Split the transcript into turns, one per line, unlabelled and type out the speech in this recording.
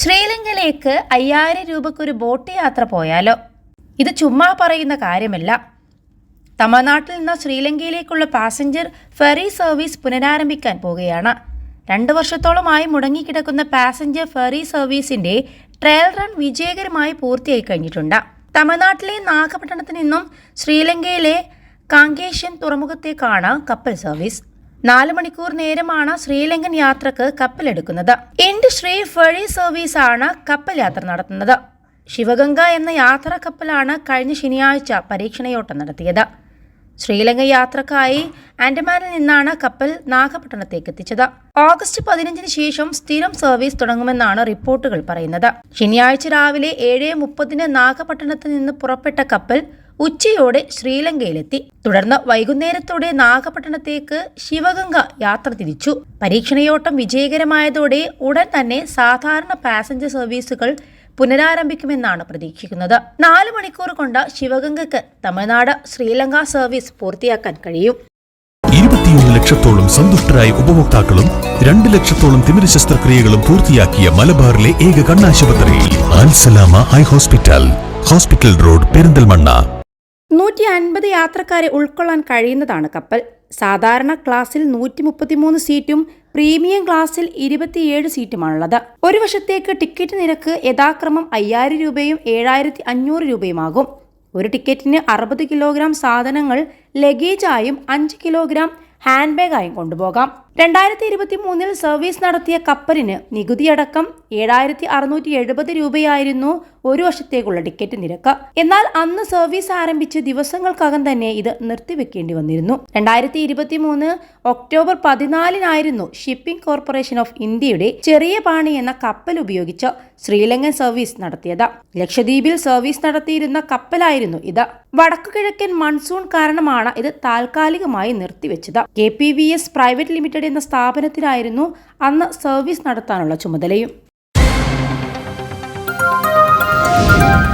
ശ്രീലങ്കയിലേക്ക് അയ്യായിരം രൂപക്കൊരു ബോട്ട് യാത്ര പോയാലോ? ഇത് ചുമ്മാ പറയുന്ന കാര്യമല്ല. തമിഴ്നാട്ടിൽ നിന്ന് ശ്രീലങ്കയിലേക്കുള്ള പാസഞ്ചർ ഫെറി സർവീസ് പുനരാരംഭിക്കാൻ പോകുകയാണ് രണ്ട് വർഷത്തോളമായി മുടങ്ങിക്കിടക്കുന്ന പാസഞ്ചർ ഫെറി സർവീസിന്റെ ട്രയൽ റൺ വിജയകരമായി പൂർത്തിയായി കഴിഞ്ഞിട്ടുണ്ട്. തമിഴ്നാട്ടിലെ നാഗപട്ടണത്തു നിന്നും ശ്രീലങ്കയിലെ കാങ്കേഷ്യൻ തുറമുഖത്തേക്കാണ് കപ്പൽ സർവീസ്. നാല് മണിക്കൂർ നേരമാണ് ശ്രീലങ്കൻ യാത്രയ്ക്ക് കപ്പലെടുക്കുന്നത്. ഇൻഡ് ശ്രീ ഫെറി സർവീസ് ആണ് കപ്പൽ യാത്ര നടത്തുന്നത്. ശിവഗംഗ എന്ന യാത്രാ കപ്പലാണ് കഴിഞ്ഞ ശനിയാഴ്ച പരീക്ഷണയോട്ടം നടത്തിയത്. ശ്രീലങ്ക യാത്രക്കായി ആൻഡമാനിൽ നിന്നാണ് കപ്പൽ നാഗപട്ടണത്തേക്ക് എത്തിച്ചത്. ഓഗസ്റ്റ് പതിനഞ്ചിന് ശേഷം സ്ഥിരം സർവീസ് തുടങ്ങുമെന്നാണ് റിപ്പോർട്ടുകൾ പറയുന്നത്. ശനിയാഴ്ച രാവിലെ ഏഴ് മുപ്പതിന് നാഗപട്ടണത്ത് നിന്ന് പുറപ്പെട്ട കപ്പൽ ഉച്ചയോടെ ശ്രീലങ്കയിലെത്തി. തുടർന്ന് വൈകുന്നേരത്തോടെ നാഗപട്ടണത്തേക്ക് ശിവഗംഗ യാത്ര തിരിച്ചു. പരീക്ഷണയോട്ടം വിജയകരമായതോടെ ഉടൻ തന്നെ സാധാരണ പാസഞ്ചർ സർവീസുകൾ പുനരാരംഭിക്കുമെന്നാണ് പ്രതീക്ഷിക്കുന്നത്. നാല് മണിക്കൂർ കൊണ്ട് ശിവഗംഗക്ക് തമിഴ്നാട് ശ്രീലങ്ക സർവീസ് പൂർത്തിയാക്കാൻ കഴിയും.
ഇരുപത്തിയൊന്ന് ലക്ഷത്തോളം സന്തുഷ്ടരായ ഉപഭോക്താക്കളും രണ്ട് ലക്ഷത്തോളം തിമിര ശസ്ത്രക്രിയകളും പൂർത്തിയാക്കിയ മലബാറിലെ ഏക കണ്ണാശുപത്രി ആൻസലാമ eye hospital. Hospital road Perinthalmanna.
നൂറ്റി അൻപത് യാത്രക്കാരെ ഉൾക്കൊള്ളാൻ കഴിയുന്നതാണ് കപ്പൽ. സാധാരണ ക്ലാസ്സിൽ നൂറ്റി മുപ്പത്തിമൂന്ന് സീറ്റും പ്രീമിയം ക്ലാസ്സിൽ ഇരുപത്തിയേഴ് സീറ്റുമാണുള്ളത്. ഒരു വർഷത്തേക്ക് ടിക്കറ്റ് നിരക്ക് യഥാക്രമം അയ്യായിരം രൂപയും ഏഴായിരത്തി അഞ്ഞൂറ് രൂപയുമാകും. ഒരു ടിക്കറ്റിന് അറുപത് കിലോഗ്രാം സാധനങ്ങൾ ലഗേജായും അഞ്ച് കിലോഗ്രാം ഹാൻഡ് ബാഗായും കൊണ്ടുപോകാം. രണ്ടായിരത്തി ഇരുപത്തി മൂന്നിൽ സർവീസ് നടത്തിയ കപ്പലിന് നികുതിയടക്കം ഏഴായിരത്തി അറുന്നൂറ്റി എഴുപത് രൂപയായിരുന്നു ഒരു വർഷത്തേക്കുള്ള ടിക്കറ്റ് നിരക്ക്. എന്നാൽ അന്ന് സർവീസ് ആരംഭിച്ച് ദിവസങ്ങൾക്കകം തന്നെ ഇത് നിർത്തിവെക്കേണ്ടി വന്നിരുന്നു. രണ്ടായിരത്തി ഇരുപത്തി മൂന്ന് ഒക്ടോബർ പതിനാലിനായിരുന്നു ഷിപ്പിംഗ് കോർപ്പറേഷൻ ഓഫ് ഇന്ത്യയുടെ ചെറിയ പാണി എന്ന കപ്പൽ ഉപയോഗിച്ച് ശ്രീലങ്കൻ സർവീസ് നടത്തിയത്. ലക്ഷദ്വീപിൽ സർവീസ് നടത്തിയിരുന്ന കപ്പലായിരുന്നു ഇത്. വടക്കുകിഴക്കൻ മൺസൂൺ കാരണമാണ് ഇത് താൽക്കാലികമായി നിർത്തിവെച്ചത്. K P V S private limited എന്ന സ്ഥാപനത്തിനായിരുന്നു അന്ന് സർവീസ് നടത്താനുള്ള ചുമതലയും. Thank you.